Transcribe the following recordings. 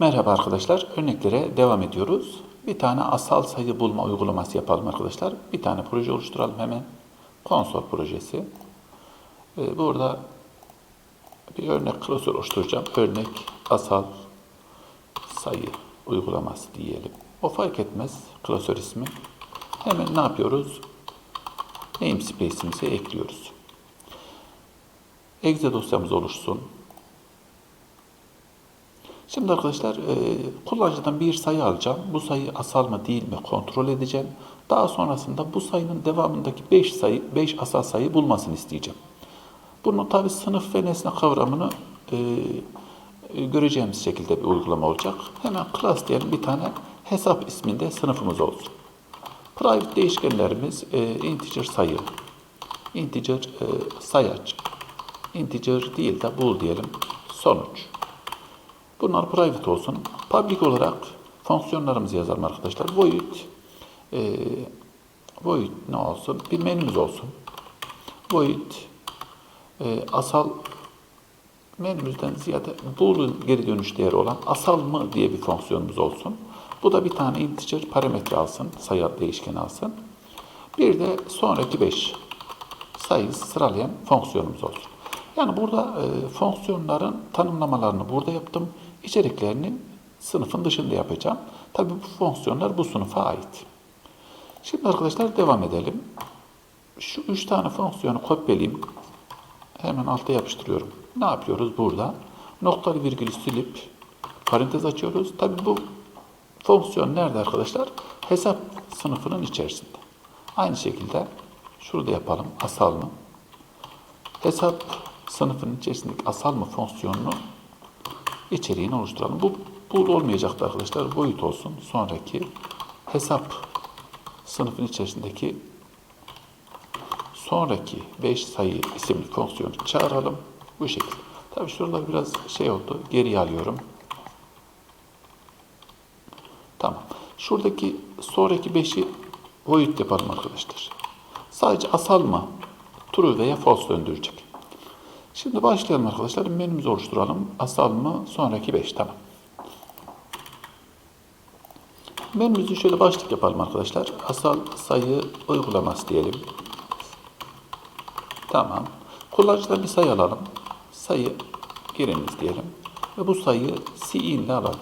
Merhaba arkadaşlar. Örneklere devam ediyoruz. Bir tane asal sayı bulma uygulaması yapalım arkadaşlar. Bir tane proje oluşturalım hemen. Konsol projesi. Ee, burada bir örnek klasör oluşturacağım. Örnek asal sayı uygulaması diyelim. O fark etmez klasör ismi. Hemen ne yapıyoruz? Namespace'imize ekliyoruz. Exe dosyamız oluşsun. Şimdi arkadaşlar e, kullanıcıdan bir sayı alacağım. Bu sayı asal mı değil mi kontrol edeceğim. Daha sonrasında bu sayının devamındaki 5 sayı 5 asal sayı bulmasını isteyeceğim. Bunun tabi sınıf ve nesne kavramını e, e, göreceğimiz şekilde bir uygulama olacak. Hemen class diyelim bir tane hesap isminde sınıfımız olsun. Private değişkenlerimiz e, integer sayı, integer e, sayaç, integer değil de bool diyelim sonuç. Bunlar private olsun. Public olarak fonksiyonlarımızı yazalım arkadaşlar. Void e, void ne olsun? Bir menümüz olsun. Void e, asal menümüzden ziyade boolean geri dönüş değeri olan asal mı diye bir fonksiyonumuz olsun. Bu da bir tane integer parametre alsın, sayı değişkeni alsın. Bir de sonraki 5 sayı sıralayan fonksiyonumuz olsun. Yani burada e, fonksiyonların tanımlamalarını burada yaptım. İçeriklerini sınıfın dışında yapacağım. Tabi bu fonksiyonlar bu sınıfa ait. Şimdi arkadaşlar devam edelim. Şu üç tane fonksiyonu kopyalayayım. Hemen alta yapıştırıyorum. Ne yapıyoruz burada? Noktalı virgülü silip parantez açıyoruz. Tabi bu fonksiyon nerede arkadaşlar? Hesap sınıfının içerisinde. Aynı şekilde şurada yapalım. Asal mı? Hesap sınıfının içerisindeki asal mı fonksiyonunu içeriğini oluşturalım. Bu bool olmayacaktı arkadaşlar. Boyut olsun. Sonraki hesap sınıfın içerisindeki sonraki 5 sayı isimli fonksiyonu çağıralım. Bu şekilde. Tabii şuralar biraz şey oldu. Geriye alıyorum. Tamam. Şuradaki sonraki 5'i void yapalım arkadaşlar. Sadece asal mı? True veya false döndürecek. Şimdi başlayalım arkadaşlar. Menümüzü oluşturalım. Asal mı? Sonraki 5. Tamam. Menümüzü şöyle başlık yapalım arkadaşlar. Asal sayı uygulaması diyelim. Tamam. Kullanıcıdan bir sayı alalım. Sayı giriniz diyelim. Ve bu sayıyı C ile alalım.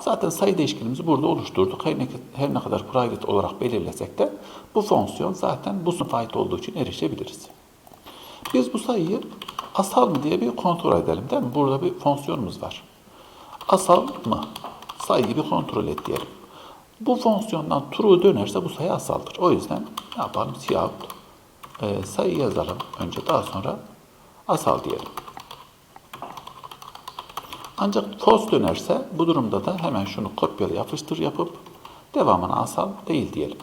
Zaten sayı değişkenimizi burada oluşturduk. Her ne, her ne kadar private olarak belirlesek de bu fonksiyon zaten bu sınıfa ait olduğu için erişebiliriz. Biz bu sayıyı asal mı diye bir kontrol edelim değil mi? Burada bir fonksiyonumuz var. Asal mı? Sayıyı bir kontrol et diyelim. Bu fonksiyondan true dönerse bu sayı asaldır. O yüzden ne yapalım? Cout e, sayı yazalım önce daha sonra asal diyelim. Ancak false dönerse bu durumda da hemen şunu kopyala yapıştır yapıp devamına asal değil diyelim.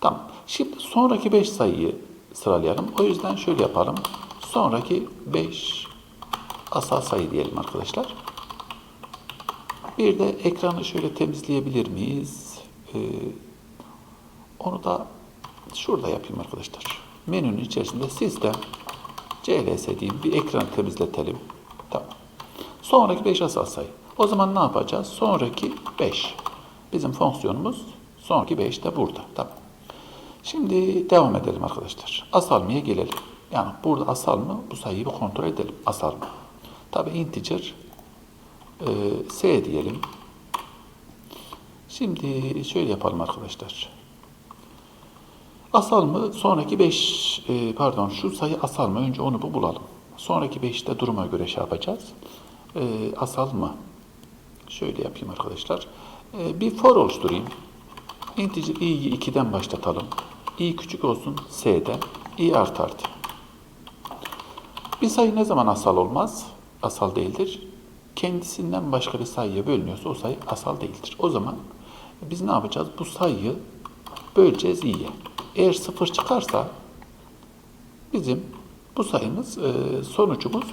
Tamam. Şimdi sonraki 5 sayıyı sıralayalım. O yüzden şöyle yapalım. Sonraki 5 asal sayı diyelim arkadaşlar. Bir de ekranı şöyle temizleyebilir miyiz? Ee, onu da şurada yapayım arkadaşlar. Menünün içerisinde sistem CLS diyeyim bir ekran temizletelim. Tamam. Sonraki 5 asal sayı. O zaman ne yapacağız? Sonraki 5. Bizim fonksiyonumuz sonraki 5 de burada. Tamam. Şimdi devam edelim arkadaşlar. Asal mı'ya gelelim. Yani burada asal mı? Bu sayıyı bir kontrol edelim. Asal mı? Tabi integer e, S diyelim. Şimdi şöyle yapalım arkadaşlar. Asal mı? Sonraki 5 e, pardon şu sayı asal mı? Önce onu bu bulalım. Sonraki 5'te duruma göre şey yapacağız. E, asal mı? Şöyle yapayım arkadaşlar. E, bir for oluşturayım. Integer i'yi 2'den başlatalım. İ küçük olsun s'den. i artı artı. Bir sayı ne zaman asal olmaz? Asal değildir. Kendisinden başka bir sayıya bölünüyorsa o sayı asal değildir. O zaman biz ne yapacağız? Bu sayıyı böleceğiz i'ye. Eğer sıfır çıkarsa bizim bu sayımız e, sonucumuz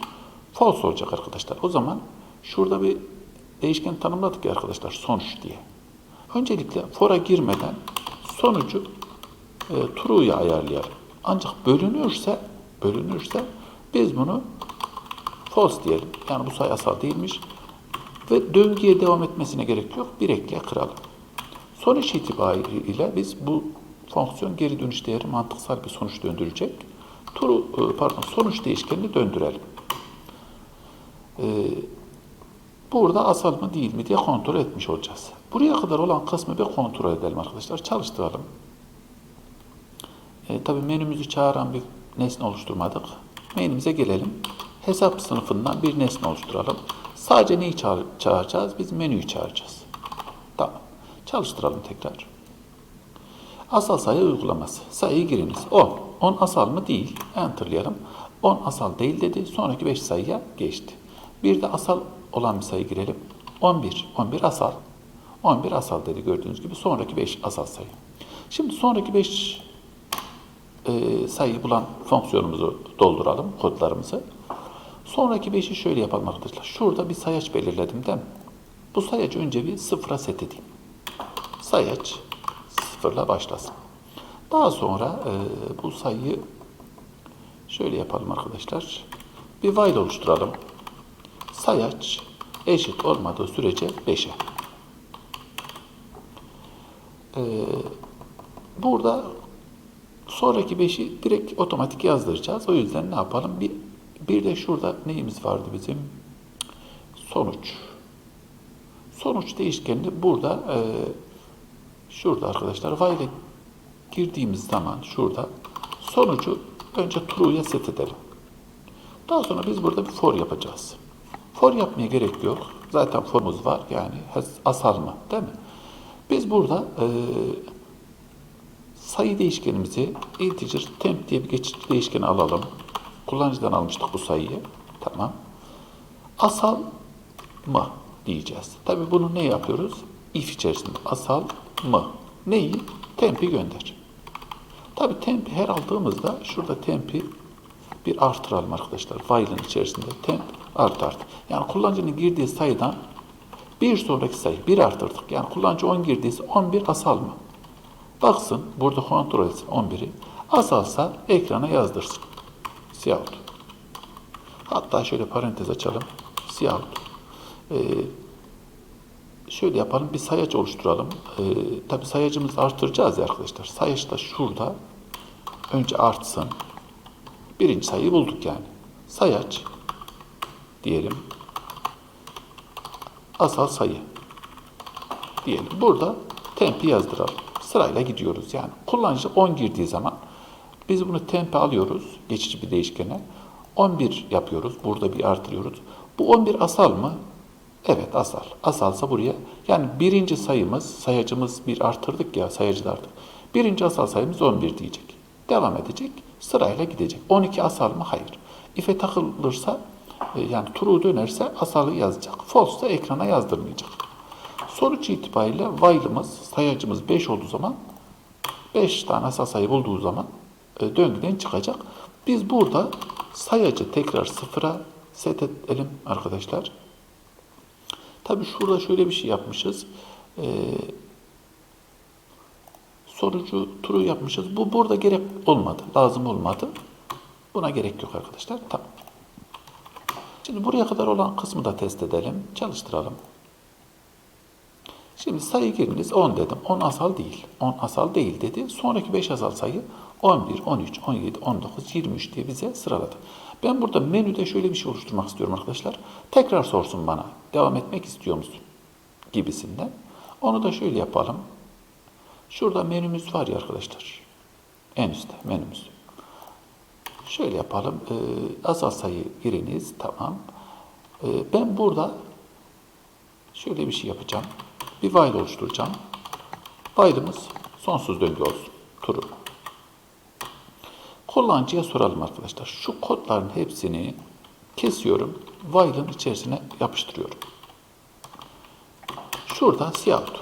false olacak arkadaşlar. O zaman şurada bir değişken tanımladık ya arkadaşlar sonuç diye. Öncelikle for'a girmeden sonucu e, true'ya ayarlayalım. Ancak bölünürse bölünürse biz bunu False diyelim. Yani bu sayı asal değilmiş. Ve döngüye devam etmesine gerek yok. Bir ekle kıralım. Sonuç itibariyle biz bu fonksiyon geri dönüş değeri mantıksal bir sonuç döndürecek. True, pardon, sonuç değişkenini döndürelim. Ee, burada asal mı değil mi diye kontrol etmiş olacağız. Buraya kadar olan kısmı bir kontrol edelim arkadaşlar. Çalıştıralım. E, tabii menümüzü çağıran bir nesne oluşturmadık. Menümüze gelelim. Hesap sınıfından bir nesne oluşturalım. Sadece neyi çağır- çağıracağız? Biz menüyü çağıracağız. Tamam. Çalıştıralım tekrar. Asal sayı uygulaması. Sayıyı giriniz. 10. 10 asal mı? Değil. Enter'layalım. 10 asal değil dedi. Sonraki 5 sayıya geçti. Bir de asal olan bir sayı girelim. 11. 11 asal. 11 asal dedi gördüğünüz gibi. Sonraki 5 asal sayı. Şimdi sonraki 5 e, sayıyı bulan fonksiyonumuzu dolduralım, kodlarımızı. Sonraki 5'i şöyle yapalım arkadaşlar. Şurada bir sayaç belirledim değil mi? Bu sayacı önce bir sıfıra set edeyim. Sayaç sıfırla başlasın. Daha sonra e, bu sayıyı şöyle yapalım arkadaşlar. Bir while oluşturalım. Sayaç eşit olmadığı sürece 5'e. E, burada sonraki 5'i direkt otomatik yazdıracağız. O yüzden ne yapalım? Bir, bir de şurada neyimiz vardı bizim? Sonuç. Sonuç değişkenini burada e, şurada arkadaşlar while'e girdiğimiz zaman şurada sonucu önce true'ya set edelim. Daha sonra biz burada bir for yapacağız. For yapmaya gerek yok. Zaten formumuz var yani asal mı değil mi? Biz burada e, sayı değişkenimizi integer temp diye bir geçici değişkeni alalım. Kullanıcıdan almıştık bu sayıyı. Tamam. Asal mı diyeceğiz. Tabii bunu ne yapıyoruz? If içerisinde asal mı? Neyi? Tempi gönder. Tabii tempi her aldığımızda şurada tempi bir artıralım arkadaşlar. While'ın içerisinde temp art art. Yani kullanıcının girdiği sayıdan bir sonraki sayı bir artırdık. Yani kullanıcı 10 girdiyse 11 asal mı? Baksın burada kontrol etsin 11'i. Asalsa ekrana yazdırsın. Siyahut. Hatta şöyle parantez açalım. Siyahut. Ee, şöyle yapalım. Bir sayaç oluşturalım. Ee, Tabi sayacımızı artıracağız ya arkadaşlar. Sayaç da şurada. Önce artsın. Birinci sayıyı bulduk yani. Sayaç diyelim. Asal sayı diyelim. Burada tempi yazdıralım. Sırayla gidiyoruz yani. Kullanıcı 10 girdiği zaman biz bunu tempe alıyoruz geçici bir değişkene. 11 yapıyoruz. Burada bir artırıyoruz. Bu 11 asal mı? Evet asal. Asalsa buraya yani birinci sayımız sayacımız bir artırdık ya sayacı da artık. Birinci asal sayımız 11 diyecek. Devam edecek. Sırayla gidecek. 12 asal mı? Hayır. If'e takılırsa e, yani true dönerse asalı yazacak. False'sa ekrana yazdırmayacak. Sonuç itibariyle while'ımız, sayacımız 5 olduğu zaman 5 tane asal sayı bulduğu zaman e, döngüden çıkacak. Biz burada sayacı tekrar sıfıra set edelim arkadaşlar. Tabi şurada şöyle bir şey yapmışız. E, sonucu true yapmışız. Bu burada gerek olmadı. Lazım olmadı. Buna gerek yok arkadaşlar. Tamam. Şimdi buraya kadar olan kısmı da test edelim. Çalıştıralım. Şimdi sayı giriniz 10 dedim. 10 asal değil. 10 asal değil dedi. Sonraki 5 asal sayı 11, 13, 17, 19, 23 diye bize sıraladı. Ben burada menüde şöyle bir şey oluşturmak istiyorum arkadaşlar. Tekrar sorsun bana. Devam etmek istiyor musun? Gibisinden. Onu da şöyle yapalım. Şurada menümüz var ya arkadaşlar. En üstte menümüz. Şöyle yapalım. Ee, asal sayı giriniz. Tamam. Ee, ben burada şöyle bir şey yapacağım. Bir while oluşturacağım. While'ımız sonsuz döngü olsun. True. Kullanıcıya soralım arkadaşlar. Şu kodların hepsini kesiyorum. While'ın içerisine yapıştırıyorum. Şurada siyahut.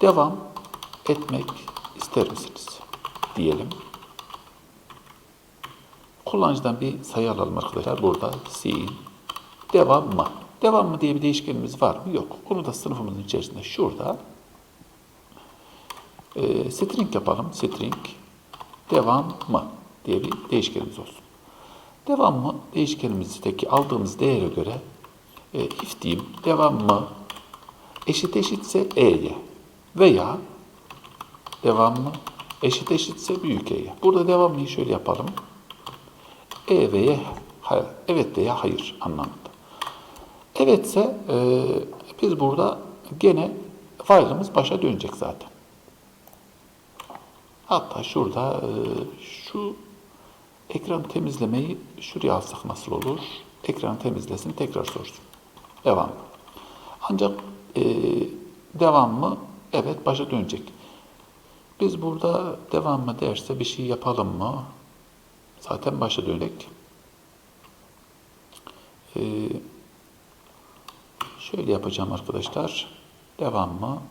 Devam etmek ister misiniz? Diyelim. Kullanıcıdan bir sayı alalım arkadaşlar. Burada sin devam mı? Devam mı diye bir değişkenimiz var mı? Yok. Onu da sınıfımızın içerisinde şurada e, string yapalım. String devam mı diye bir değişkenimiz olsun. Devamlı değişkenimizdeki aldığımız değere göre e, if diyeyim devamlı eşit eşitse e'ye veya devamlı eşit eşitse büyük e'ye. Burada devamlıyı şöyle yapalım. E veya evet veya hayır anlamında. Evetse e, biz burada gene file'ımız başa dönecek zaten. Hatta şurada e, şu ekran temizlemeyi şuraya alsak nasıl olur? Ekranı temizlesin tekrar sorsun. Devam. Ancak e, devam mı? Evet başa dönecek. Biz burada devam mı derse bir şey yapalım mı? Zaten başa dönek. Ee, şöyle yapacağım arkadaşlar. Devam mı?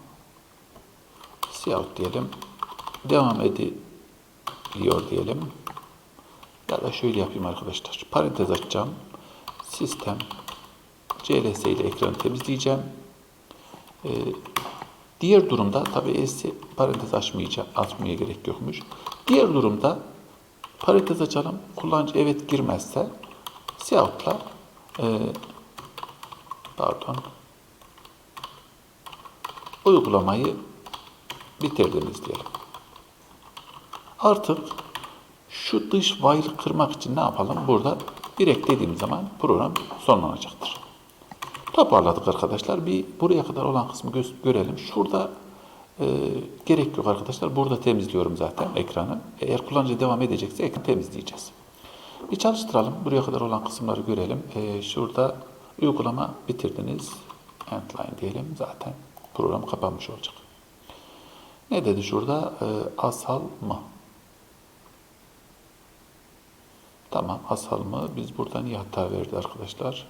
Siyahut diyelim. Devam ediyor diyelim. Ya da şöyle yapayım arkadaşlar. Parantez açacağım. Sistem CLS ile ekranı temizleyeceğim. Ee, diğer durumda tabi esi parantez açmayacağım, açmaya gerek yokmuş. Diğer durumda parantez açalım. Kullanıcı evet girmezse siyahutla e, pardon uygulamayı bitirdiniz diyelim. Artık şu dış while'ı kırmak için ne yapalım? Burada direkt dediğim zaman program sonlanacaktır. Toparladık arkadaşlar. Bir buraya kadar olan kısmı gö- görelim. Şurada e, gerek yok arkadaşlar. Burada temizliyorum zaten ekranı. Eğer kullanıcı devam edecekse ekranı temizleyeceğiz. Bir çalıştıralım. Buraya kadar olan kısımları görelim. E, şurada uygulama bitirdiniz. Endline diyelim. Zaten program kapanmış olacak. Ne dedi şurada? E, asal mı? Tamam asal mı? Biz burada niye hata verdi arkadaşlar?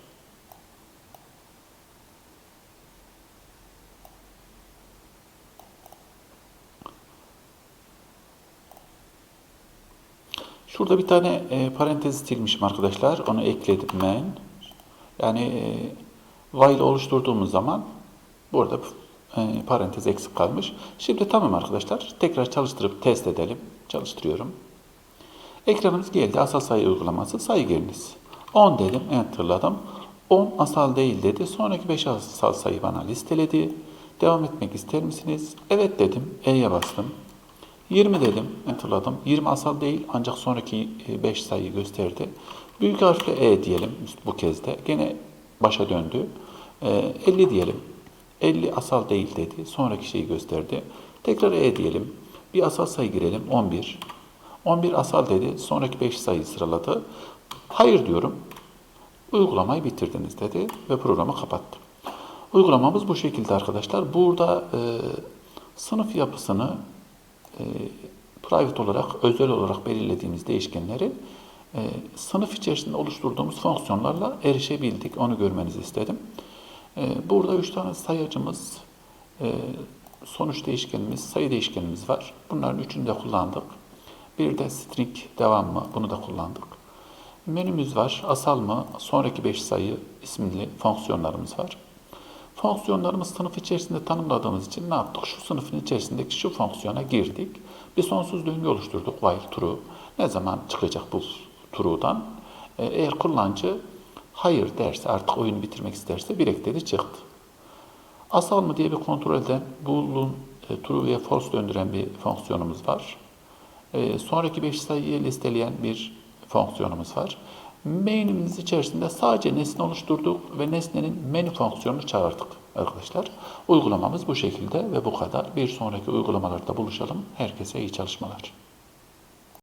Şurada bir tane e, parantez silmişim arkadaşlar. Onu ekledim ben. Yani e, while oluşturduğumuz zaman burada e, parantez eksik kalmış. Şimdi tamam arkadaşlar. Tekrar çalıştırıp test edelim. Çalıştırıyorum. Ekranımız geldi. Asal sayı uygulaması. Sayı geliniz. 10 dedim. Enter'ladım. 10 asal değil dedi. Sonraki 5 asal sayı bana listeledi. Devam etmek ister misiniz? Evet dedim. E'ye bastım. 20 dedim. Enter'ladım. 20 asal değil ancak sonraki 5 sayıyı gösterdi. Büyük harfle E diyelim bu kez de. Gene başa döndü. E, 50 diyelim. 50 asal değil dedi. Sonraki şeyi gösterdi. Tekrar E diyelim. Bir asal sayı girelim. 11. 11 asal dedi. Sonraki 5 sayıyı sıraladı. Hayır diyorum. Uygulamayı bitirdiniz dedi ve programı kapattı. Uygulamamız bu şekilde arkadaşlar. Burada e, sınıf yapısını e, private olarak, özel olarak belirlediğimiz değişkenleri e, sınıf içerisinde oluşturduğumuz fonksiyonlarla erişebildik. Onu görmenizi istedim. E, burada üç tane sayacımız, e, sonuç değişkenimiz, sayı değişkenimiz var. Bunların üçünü de kullandık. Bir de string devam mı? Bunu da kullandık. Menümüz var. Asal mı? Sonraki 5 sayı isimli fonksiyonlarımız var. Fonksiyonlarımız sınıf içerisinde tanımladığımız için ne yaptık? Şu sınıfın içerisindeki şu fonksiyona girdik. Bir sonsuz döngü oluşturduk. While true. Ne zaman çıkacak bu true'dan? Ee, Eğer kullanıcı hayır derse artık oyunu bitirmek isterse bir ekledi çıktı. Asal mı diye bir kontrol eden boolean e, true veya false döndüren bir fonksiyonumuz var. E, sonraki 5 sayıyı listeleyen bir fonksiyonumuz var. Main'imiz içerisinde sadece nesne oluşturduk ve nesnenin menü fonksiyonunu çağırdık arkadaşlar. Uygulamamız bu şekilde ve bu kadar. Bir sonraki uygulamalarda buluşalım. Herkese iyi çalışmalar.